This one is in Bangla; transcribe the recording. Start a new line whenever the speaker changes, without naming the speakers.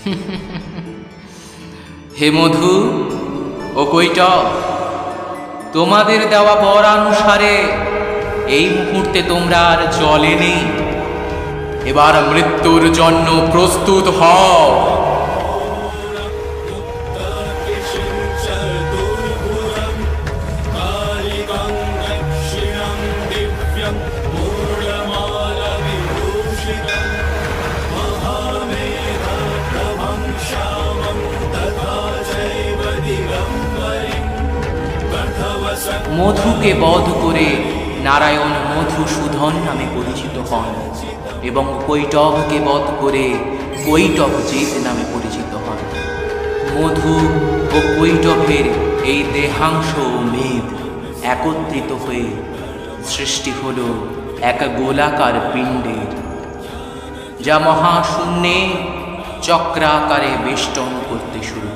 হে মধু, ও কৈটব তোমাদের দেওয়া বরানুসারে এই মুহূর্তে তোমরা আর জলে নেই। এবার মৃত্যুর জন্য প্রস্তুত হও। মধুকে বধ করে নারায়ণ মধুসূদন নামে পরিচিত হন এবং কৈটবকে বধ করে কৈটব জিত নামে পরিচিত হন। মধু ও কৈটভের এই দেহাংশ ও মেদ একত্রিত হয়ে সৃষ্টি হল এক গোলাকার পিণ্ডের, যা মহাশূন্যে চক্রাকারে বেষ্টন করতে শুরু